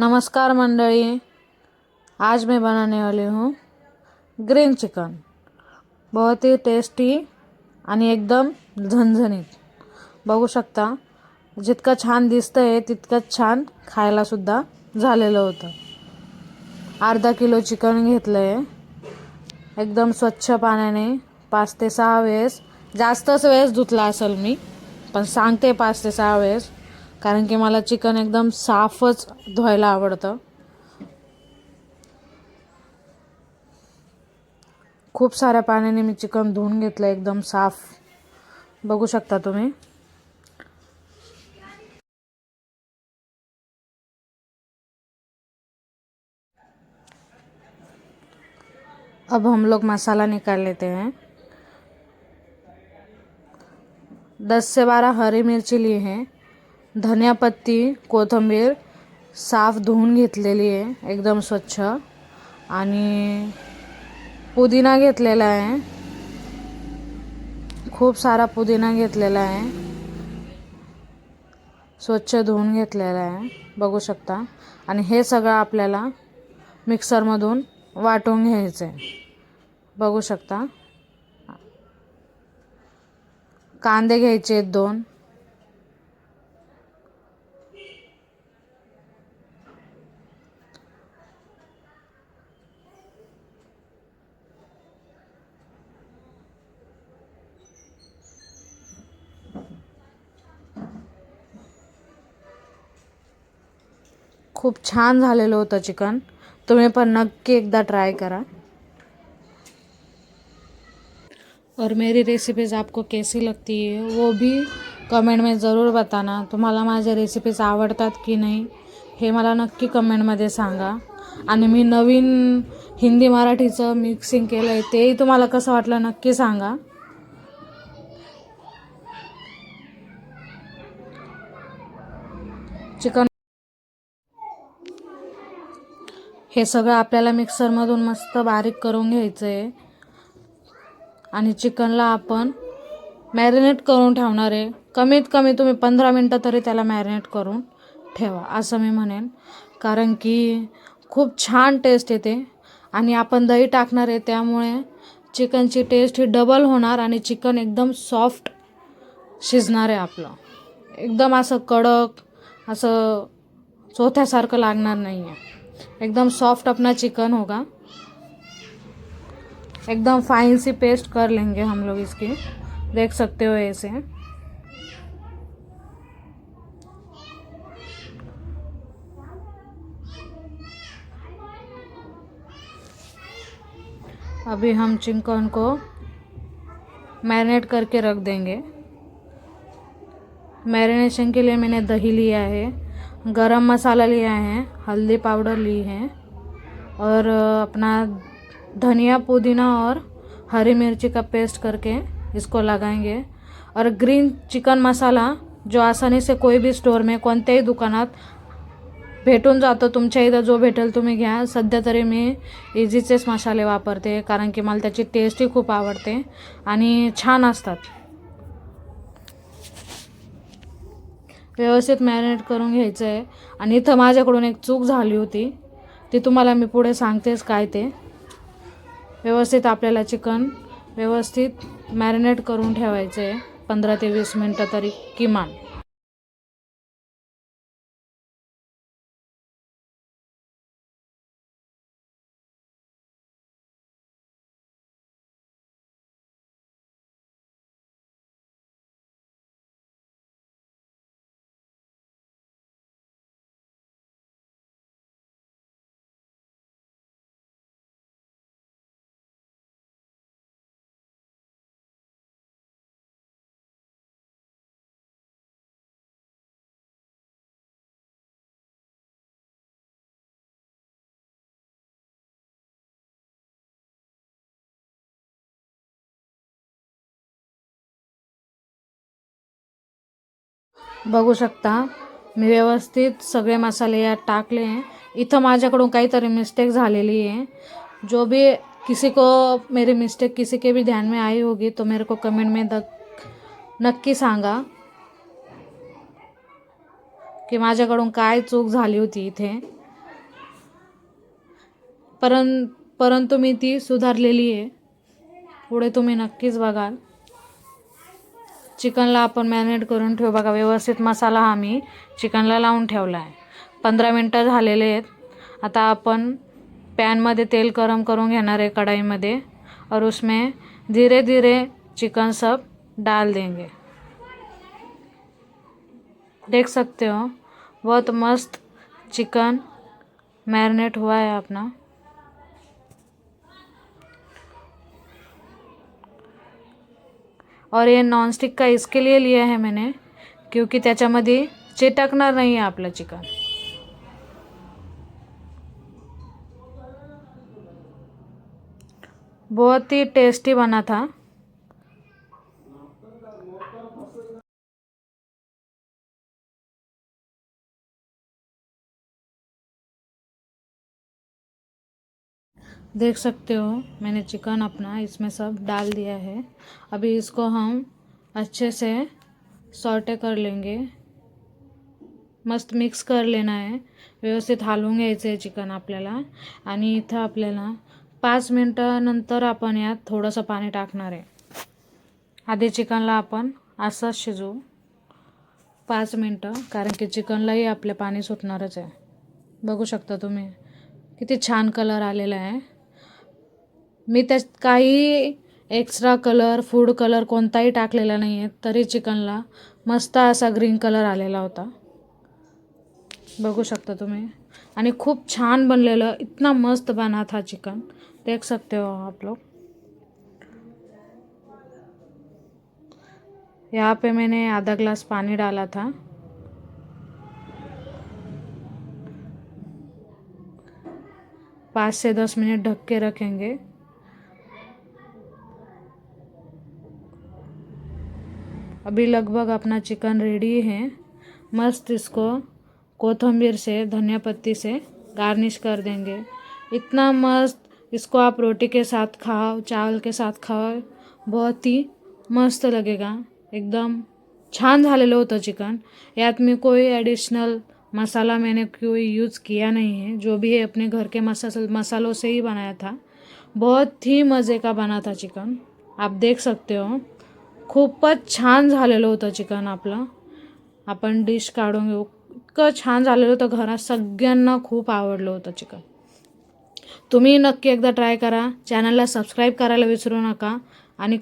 नमस्कार मंडळी. आज मैं बनाने वाली हूँ ग्रीन चिकन. बहुत ही टेस्टी आणि एकदम झणझणीत. बघू शकता जितकं छान दिसतं आहे तितकंच छान खायलासुद्धा झालेलं होतं. अर्धा किलो चिकन घेतलं आहे एकदम स्वच्छ पाण्याने पाच ते सहा वेळेस जास्तच वेळेस धुतला असेल मी पण सांगते पाच ते सहा वेळेस. कारण की मला चिकन एकदम साफच धुवायला आवडतं. खूप साऱ्या पाण्याने मी चिकन धुवून घेतलं एकदम साफ़. बघू शकता तुम्ही. अब हम लोग मसाला निकाल लेते हैं. दस से बारह हरी मिर्ची लिए है. धनिया कोथिंबीर साफ धुवून घेतलेली आहे एकदम स्वच्छ. आणि पुदिना घेतलेला आहे. खूप सारा पुदिना घेतलेला आहे. स्वच्छ धुवून घेतलेला आहे. बघू शकता. आणि हे सगळं आपल्याला मिक्सरमधून वाटून घ्यायचं आहे. बघू शकता. कांदे घ्यायचे आहेत दोन. खूप छान झालेलं होतं चिकन. तुम्ही पण नक्की एकदा ट्राय करा. और मेरी रेसिपीज़ आपको कैसी लगती है वो भी कमेंट में ज़रूर बताना. तुम्हाला माझ्या रेसिपीज आवडतात की नाही हे मला नक्की कमेंटमध्ये सांगा. आणि मी नवीन हिंदी मराठीचं मिक्सिंग केलं आहे तेही तुम्हाला कसं वाटलं नक्की सांगा. चिकन हे सगळं आपल्याला मिक्सरमधून मस्त बारीक करून घ्यायचं आहे आणि चिकनला आपण मॅरिनेट करून ठेवणार आहे. कमीत कमी तुम्ही पंधरा मिनटं तरी त्याला मॅरिनेट करून ठेवा असं मी म्हणेन. कारण की खूप छान टेस्ट येते. आणि आपण दही टाकणार आहे त्यामुळे चिकनची टेस्ट ही डबल होणार आणि चिकन एकदम सॉफ्ट शिजणार आहे आपलं. एकदम असं कडक असं चोथ्यासारखं लागणार नाही आहे एकदम सॉफ्ट अपना चिकन होगा। एकदम फाइन सी पेस्ट कर लेंगे हम लोग इसकी। देख सकते हो ऐसे। अभी हम चिकन को मैरिनेट करके रख देंगे। मैरिनेशन के लिए मैंने दही लिया है। गरम मसाला लिया है हल्दी पाउडर ली है और अपना धनिया पुदीना और हरी मिर्ची का पेस्ट करके इसको लगाएंगे। और ग्रीन चिकन मसाला जो आसानी से कोई भी स्टोर में कोणत्याही दुकानात भेटून जातो तुमच्या इथं जो भेटेल तुम्ही घ्या. सध्या तरी मी इझीचेच मसाले वापरते कारण की मला त्याची टेस्टही खूप आवडते आणि छान असतात. व्यवस्थित मॅरिनेट करून घ्यायचं आहे आणि इथं माझ्याकडून एक चूक झाली होती. ती तुम्हाला मी पुढे सांगतेच काय ते. व्यवस्थित आपल्याला चिकन व्यवस्थित मॅरिनेट करून ठेवायचं आहे पंधरा ते वीस मिनटं तरी किमान. बघू शकता. मी व्यवस्थित सगळे मसाले यात टाकले आहे. इथं माझ्याकडून काहीतरी मिस्टेक झालेली आहे. जो भी किसी को मेरी मिस्टेक किसी के भी ध्यान में आई होगी तो मेरे को कमेंट में दक नक्की सांगा. की माझ्याकडून काय चूक झाली होती इथे. परं परंतु मी ती सुधारलेली आहे. पुढे तुम्ही नक्कीच बघाल. चिकनला आपण मॅरिनेट करून ठेवू. बघा व्यवस्थित मसाला हा मी चिकनला लावून ठेवला आहे पंधरा मिनटं झालेले आहेत. आता आपण पॅनमध्ये तेल गरम करून घेणार आहे कढ़ाईमध्ये. और उसमें धीरे धीरे चिकन सब डाल देंगे. देख सकते हो बहुत मस्त चिकन मैरिनेट हुआ है अपना. और ये नॉनस्टिक का इसके लिए लिया है मैंने, क्योंकि त्याच्यामध्ये चिटकणार नहीं है आपलं चिकन. बहुत ही टेस्टी बना था. देख सकते हो मैंने चिकन अपना इसमें सब डाल दिया है। अभी इसको हम अच्छे से सॉटे कर लेंगे। मस्त मिक्स कर लेना आहे व्यवस्थित हलवून घ्यायचं आहे चिकन आपल्याला। आणि इथं आपल्याला पाच मिनटानंतर आपण यात थोडंसं पाणी टाकणार आहे. आधी चिकनला आपण असंच शिजवू. पाच मिनटं कारण की चिकनलाही आपले पाणी सुटणारच आहे. बघू शकता तुम्ही. किती छान कलर आलेला आहे. मी त्यात काही एक्स्ट्रा कलर फूड कलर कोणताही टाकलेला नाही आहे तरी चिकनला मस्त असा ग्रीन कलर आलेला होता. बघू शकता तुम्ही. आणि खूप छान बनलेलं इतना मस्त बना था चिकन देख सकते हो आप लोग. यहाँ पे मैंने आधा ग्लास पानी डाला था. पाँच से दस मिनट ढक के रखेंगे। अभी लगभग अपना चिकन रेडी है। मस्त इसको कोथिंबीर से, धनिया पत्ती से गार्निश कर देंगे। इतना मस्त इसको आप रोटी के साथ खाओ, चावल के साथ खाओ, बहुत ही मस्त लगेगा। एकदम छान झालेलं होतं चिकन। यात मी कोई एडिशनल मसाला मैंने कोई यूज़ किया नहीं है। जो भी है अपने घर के मसाल मसालों से ही बनाया था। बहुत ही मज़े का बना था चिकन। आप देख सकते हो। खूपच छान झालेलं होतं चिकन आपलं। आपण डिश काढून घेऊ. इतकं छान झालेलं होतं घरात. सगळ्यांना खूप आवडलं होतं चिकन. तुम्ही नक्की एकदा ट्राय करा. चॅनलला सबस्क्राईब करायला विसरू नका. आणि